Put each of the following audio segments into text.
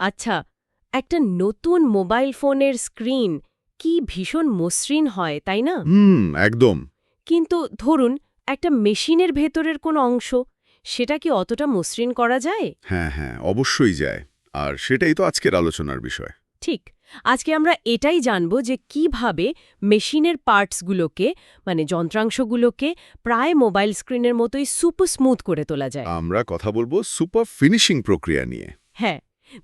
আচ্ছা একটা নতুন মোবাইল ফোনের স্ক্রিন কি ভীষণ মসৃণ হয় তাই না? হুম একদম। কিন্তু ধরুন একটা মেশিনের ভেতরের কোনো অংশ সেটা কি অতটা মসৃণ করা যায়? হ্যাঁ হ্যাঁ অবশ্যই যায়। আর সেটাই তো আজকের আলোচনার বিষয়। ঠিক আজকে আমরা এটাই জানব যে কীভাবে মেশিনের পার্টসগুলোকে মানে যন্ত্রাংশগুলোকে প্রায় মোবাইল স্ক্রিনের মতোই সুপার স্মুথ করে তোলা যায়। আমরা কথা বলব সুপার ফিনিশিং প্রক্রিয়া নিয়ে। হ্যাঁ।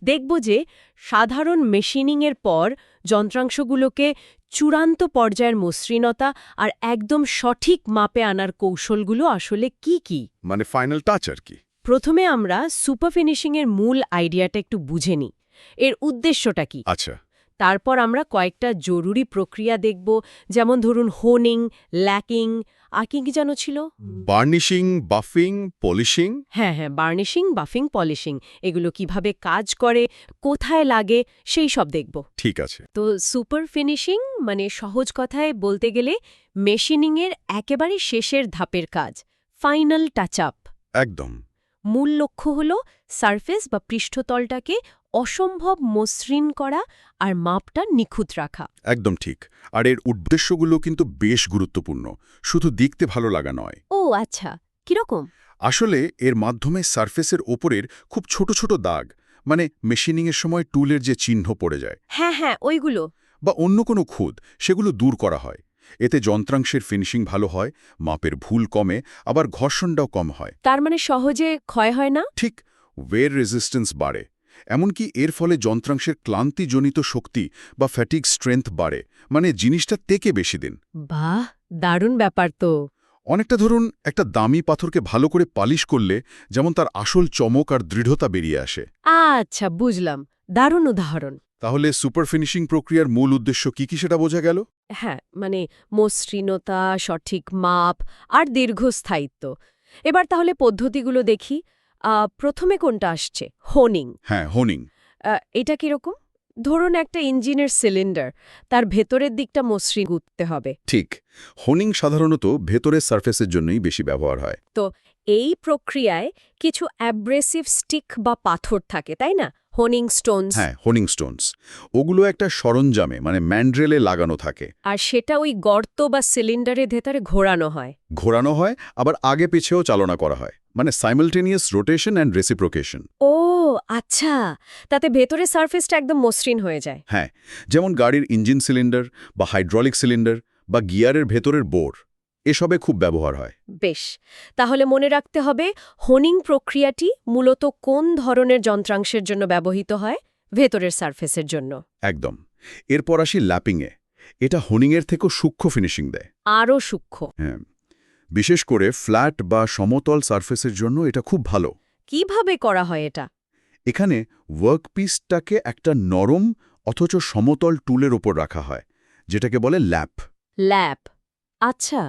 দেখব যে সাধারণ মেশিনিংয়ের পর যন্ত্রাংশগুলোকে চূড়ান্ত পর্যায়ের মসৃণতা আর একদম সঠিক মাপে আনার কৌশলগুলো আসলে কি কি? মানে ফাইনাল টাচ আর কি। প্রথমে আমরা সুপার ফিনিশিংয়ের মূল আইডিয়াটা একটু বুঝে নিই। এর উদ্দেশ্যটা কি? আচ্ছা। তারপর আমরা কয়েকটা জরুরি প্রক্রিয়া দেখব যেমন ধরুন হোনিং ল্যাকিং আর কি যেন ছিল? বার্নিশিং বাফিং পলিশিং হ্যাঁ হ্যাঁ বার্নিশিং বাফিং পলিশিং এগুলো কীভাবে কাজ করে কোথায় লাগে সেই সব দেখব। ঠিক আছে। তো সুপার ফিনিশিং মানে সহজ কথায় বলতে গেলে মেশিনিংয়ের একেবারে শেষের ধাপের কাজ ফাইনাল টাচ আপ একদম। মূল লক্ষ্য হল সারফেস বা পৃষ্ঠতলটাকে অসম্ভব মসৃণ করা আর মাপটা নিখুঁত রাখা। একদম ঠিক। আর এর উদ্দেশ্যগুলো কিন্তু বেশ গুরুত্বপূর্ণ। শুধু দেখতে ভালো লাগা নয়। ও আচ্ছা। কীরকম? আসলে এর মাধ্যমে সারফেসের ওপরের খুব ছোট ছোট দাগ মানে মেশিনিংয়ের সময় টুলের যে চিহ্ন পড়ে যায় হ্যাঁ হ্যাঁ ওইগুলো। বা অন্য কোনো খুদ সেগুলো দূর করা হয়। এতে যন্ত্রাংশের ফিনিশিং ভালো হয় মাপের ভুল কমে আবার ঘর্ষণটাও কম হয়। তার মানে সহজে ক্ষয় হয় না? ঠিক ওয়ের রেজিস্ট্যান্স বাড়ে। এমনকি এর ফলে যন্ত্রাংশের ক্লান্তিজনিত শক্তি বা ফ্যাটিক স্ট্রেংথ বাড়ে। মানে জিনিসটা তেকে বেশি দিন। বাহ দারুণ ব্যাপার তো। অনেকটা ধরুন একটা দামি পাথরকে ভালো করে পালিশ করলে যেমন তার আসল চমক আর দৃঢ়তা বেরিয়ে আসে। আচ্ছা বুঝলাম। দারুণ উদাহরণ। তাহলে সুপার ফিনিশিং প্রক্রিয়ার মূল উদ্দেশ্য কি কি সেটা বোঝা গেল? হ্যাঁ মানে মসৃণতা সঠিক মাপ আর দীর্ঘস্থায়িত্ব। এবার তাহলে পদ্ধতিগুলো দেখি। প্রথমে কোনটা আসছে? হোনিং। হ্যাঁ হোনিং। এটা কীরকম? ধরুন একটা ইঞ্জিনের সিলিন্ডার তার ভেতরের দিকটা মসৃণ গুঁততে হবে। ঠিক। হোনিং সাধারণত ভেতরের সারফেসের জন্যই বেশি ব্যবহার হয়। তো এই প্রক্রিয়ায় কিছু অ্যাব্রেসিভ স্টিক বা পাথর থাকে তাই না? হোনিং স্টোনস হ্যাঁ হোনিং স্টোনস ওগুলো একটা সরঞ্জামে মানে ম্যান্ড্রেলে লাগানো থাকে। আর সেটা ওই গর্ত বা সিলিন্ডারের ভেতরে ঘোরানো হয়। ঘোরানো হয় আবার আগে পিছেও চালনা করা হয়। মানে সাইমালটেনিয়াস রোটেশন অ্যান্ড রেসিপ্রোকেশন ও আচ্ছা। তাতে ভেতরে সারফেসটা একদম মসৃণ হয়ে যায়। হ্যাঁ যেমন গাড়ির ইঞ্জিন সিলিন্ডার বা হাইড্রলিক সিলিন্ডার বা গিয়ারের ভেতরের বোর এসবে খুব ব্যবহার হয়। বেশ তাহলে মনে রাখতে হবে হোনিং প্রক্রিয়াটি মূলত কোন ধরনের যন্ত্রাংশের জন্য ব্যবহৃত হয়? ভেতরের সারফেসের জন্য। একদম। এরপর আসি ল্যাপিংয়ে এটা হোনিংয়ের থেকেও সূক্ষ্ম ফিনিশিং দেয়। আরও সূক্ষ্ম। হ্যাঁ। বিশেষ করে ফ্ল্যাট বা সমতল সারফেসের জন্য এটা খুব ভালো। কীভাবে করা হয় এটা? এখানে ওয়ার্কপিসটাকে একটা নরম অথচ সমতল টুলের ওপর রাখা হয় যেটাকে বলে ল্যাপ। ল্যাপ। আচ্ছা।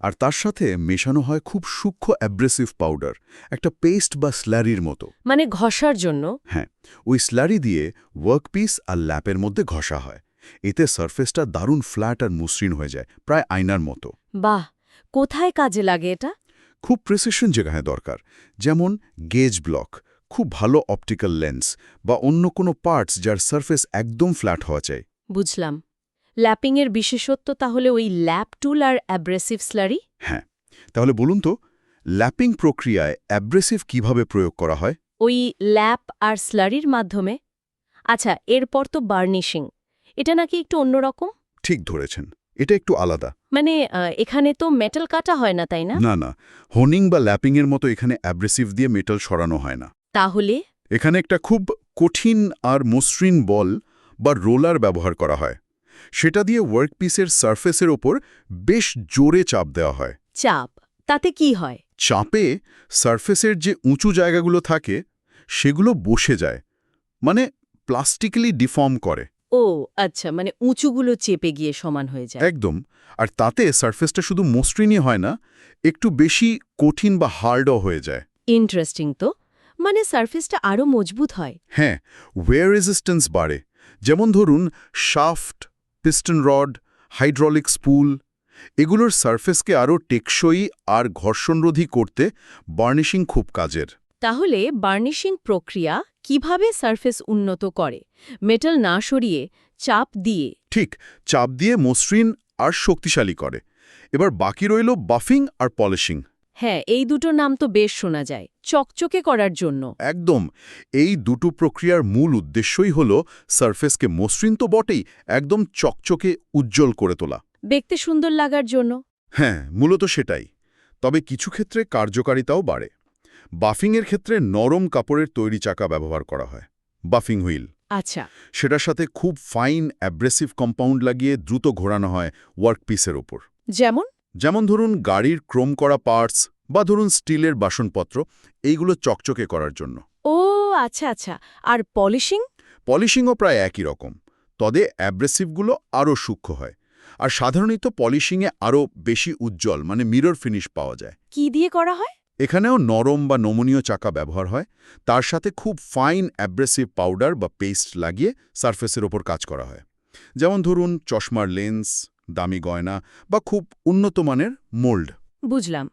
আর তার সাথে মেশানো হয় খুব সূক্ষ্ম অ্যাব্রেসিভ পাউডার একটা পেস্ট বা স্ল্যারির মতো। মানে ঘষার জন্য? হ্যাঁ ওই স্ল্যারি দিয়ে ওয়ার্কপিস আর ল্যাপের মধ্যে ঘষা হয়। এতে সারফেসটা দারুণ ফ্ল্যাট আর মসৃণ হয়ে যায় প্রায় আয়নার মতো। বাহ! কোথায় কাজে লাগে এটা? খুব প্রেসিশন জায়গায় দরকার। যেমন গেজ ব্লক খুব ভালো অপটিক্যাল লেন্স বা অন্য কোনো পার্টস যার সারফেস একদম ফ্ল্যাট হওয়া চাই। বুঝলাম। ল্যাপিংয়ের বিশেষত্ব তাহলে ওই ল্যাপ টুল আর অ্যাব্রেসিভ স্লারি হ্যাঁ তাহলে বলুন তো ল্যাপিং প্রক্রিয়ায় অ্যাব্রেসিভ কীভাবে প্রয়োগ করা হয়? ওই ল্যাপ আর স্লারির মাধ্যমে? আচ্ছা এরপর তো বার্নিশিং এটা নাকি একটু অন্যরকম? ঠিক ধরেছেন। এটা একটু আলাদা। মানে এখানে তো মেটাল কাটা হয় না তাই না? না না। হোনিং বা ল্যাপিংয়ের মতো এখানে অ্যাব্রেসিভ দিয়ে মেটাল সরানো হয় না। তাহলে? এখানে একটা খুব কঠিন আর মসৃণ বল বা রোলার ব্যবহার করা হয়। সেটা দিয়ে ওয়ার্কপিসের সারফেসের ওপর বেশ জোরে চাপ দেওয়া হয়। চাপ? তাতে কি হয়? চাপে সারফেসের যে উঁচু জায়গাগুলো থাকে সেগুলো বসে যায়। মানে প্লাস্টিক্যালি ডিফর্ম করে। ও আচ্ছা মানে উঁচুগুলো চেপে গিয়ে সমান হয়ে যায়। একদম। আর তাতে সারফেসটা শুধু মসৃণই হয় না একটু বেশি কঠিন বা হার্ডও হয়ে যায়। ইন্টারেস্টিং তো। মানে সারফেসটা আরও মজবুত হয়। হ্যাঁ ওয়ের রেজিস্ট্যান্স বাড়ে। যেমন ধরুন shaft piston rod hydraulic spool এগুলোর সারফেসকে আরও টেকসই আর ঘর্ষণরোধী করতে বার্নিশিং খুব কাজের। তাহলে বার্নিশিং প্রক্রিয়া কীভাবে সারফেস উন্নত করে? মেটাল না সরিয়ে চাপ দিয়ে। ঠিক চাপ দিয়ে মসৃণ আর শক্তিশালী করে। এবার বাকি রইল বাফিং আর পলিশিং। হ্যাঁ এই দুটো নাম তো বেশ শোনা যায় চকচকে করার জন্য। একদম এই দুটো প্রক্রিয়ার মূল উদ্দেশ্যই হল সারফেসকে মসৃণ তো বটেই একদম চকচকে উজ্জ্বল করে তোলা। দেখতে সুন্দর লাগার জন্য। হ্যাঁ মূলত সেটাই। তবে কিছু ক্ষেত্রে কার্যকারিতাও বাড়ে। বাফিংয়ের ক্ষেত্রে নরম কাপড়ের তৈরি চাকা ব্যবহার করা হয় বাফিং হুইল। আচ্ছা। সেটার সাথে খুব ফাইন অ্যাব্রেসিভ কম্পাউন্ড লাগিয়ে দ্রুত ঘোরানো হয় ওয়ার্কপিসের ওপর। যেমন? যেমন ধরুন গাড়ির ক্রোম করা পার্টস বা ধরুন স্টিলের বাসনপত্র এইগুলো চকচকে করার জন্য। ও আচ্ছা আচ্ছা। আর পলিশিং? পলিশিংও প্রায় একই রকম তবে অ্যাব্রেসিভগুলো আরও সূক্ষ্ম হয়। আর সাধারণত পলিশিংয়ে আরও বেশি উজ্জ্বল মানে মিরর ফিনিশ পাওয়া যায়। কি দিয়ে করা হয়? এখানেও নরম বা নমনীয় চাকা ব্যবহার হয়। তার সাথে খুব ফাইন অ্যাব্রেসিভ পাউডার বা পেস্ট লাগিয়ে সারফেসের ওপর কাজ করা হয়। যেমন ধরুন চশমার লেন্স দামি গয়না বা খুব উন্নত মানের মোল্ড বুঝলাম।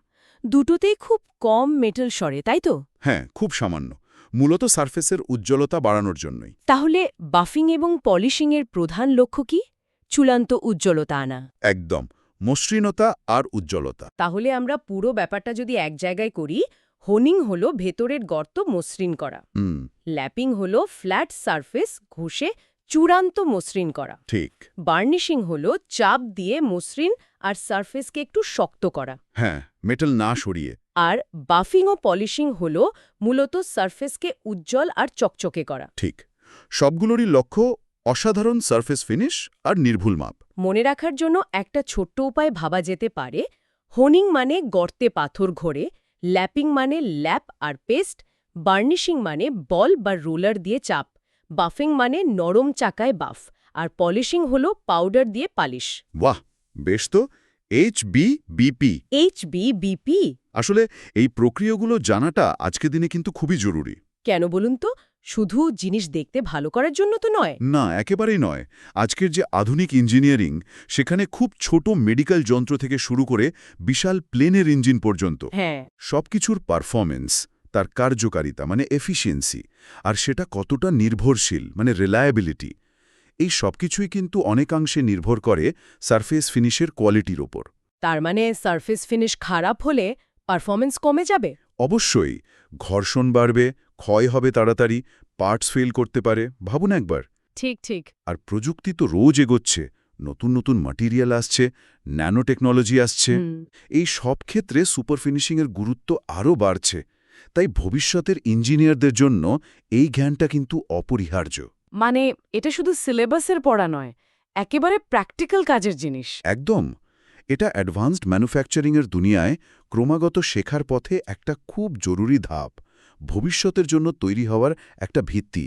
দুটোতেই খুব কম মেটাল সরে তাই তো? হ্যাঁ খুব সামান্য। মূলত সারফেসের উজ্জ্বলতা বাড়ানোর জন্যই। তাহলে বাফিং এবং পলিশিংয়ের প্রধান লক্ষ্য কি? চূড়ান্ত উজ্জ্বলতা আনা। একদম। মসৃণতা আর উজ্জ্বলতা। তাহলে আমরা পুরো ব্যাপারটা যদি এক জায়গায় করি হোনিং হলো ভেতরের গর্ত মসৃণ করা। ল্যাপিং হলো ফ্ল্যাট সারফেস ঘষে চূড়ান্ত মসৃণ করা। ঠিক। বার্নিশিং হলো চাপ দিয়ে মসৃণ আর সারফেসকে একটু শক্ত করা। হ্যাঁ মেটাল না সরিয়ে। আর বাফিং ও পলিশিং হলো মূলত সারফেসকে উজ্জ্বল আর চকচকে করা। ঠিক। সবগুলোরই লক্ষ্য অসাধারণ সারফেস ফিনিশ আর নির্ভুল মাপ। মনে রাখার জন্য একটা ছোট্ট উপায় ভাবা যেতে পারে হোনিং মানে গর্তে পাথর ঘোরে ল্যাপিং মানে ল্যাপ আর পেস্ট বার্নিশিং মানে বল বা রোলার দিয়ে চাপ বাফিং মানে নরম চাকায় বাফ আর পলিশিং হলো পাউডার দিয়ে পালিশ। বাহ বেশ তো এইচ বিপি এইচ বিপি আসলে এই প্রক্রিয়াগুলো জানাটা আজকে দিনে কিন্তু খুবই জরুরি। কেন বলুন তো? শুধু জিনিস দেখতে ভালো করার জন্য তো নয়। না একেবারেই নয়। আজকের যে আধুনিক ইঞ্জিনিয়ারিং সেখানে খুব ছোট মেডিকেল যন্ত্র থেকে শুরু করে বিশাল প্লেনের ইঞ্জিন পর্যন্ত। হ্যাঁ। সবকিছুর পারফরমেন্স তার কার্যকারিতা মানে এফিসিয়েন্সি আর সেটা কতটা নির্ভরশীল মানে রিলায়াবিলিটি এই সবকিছুই কিন্তু অনেকাংশে নির্ভর করে সারফেস ফিনিশের কোয়ালিটির ওপর। তার মানে সারফেস ফিনিশ খারাপ হলে পারফরমেন্স কমে যাবে? অবশ্যই। ঘর্ষণ বাড়বে ক্ষয় হবে তাড়াতাড়ি পার্টস ফেল করতে পারে ভাবুন একবার। ঠিক ঠিক। আর প্রযুক্তি তো রোজ এগোচ্ছে নতুন নতুন মাটিরিয়াল আসছে ন্যানো টেকনোলজি আসছে এই সব ক্ষেত্রে সুপার ফিনিশিংয়ের গুরুত্ব আরও বাড়ছে। তাই ভবিষ্যতের ইঞ্জিনিয়ারদের জন্য এই জ্ঞানটা কিন্তু অপরিহার্য। মানে এটা শুধু সিলেবাসের পড়া নয় একেবারে প্র্যাকটিক্যাল কাজের জিনিস। একদম। এটা অ্যাডভান্সড ম্যানুফ্যাকচারিংয়ের দুনিয়ায় ক্রমাগত শেখার পথে একটা খুব জরুরি ধাপ ভবিষ্যতের জন্য তৈরি হওয়ার একটা ভিত্তি।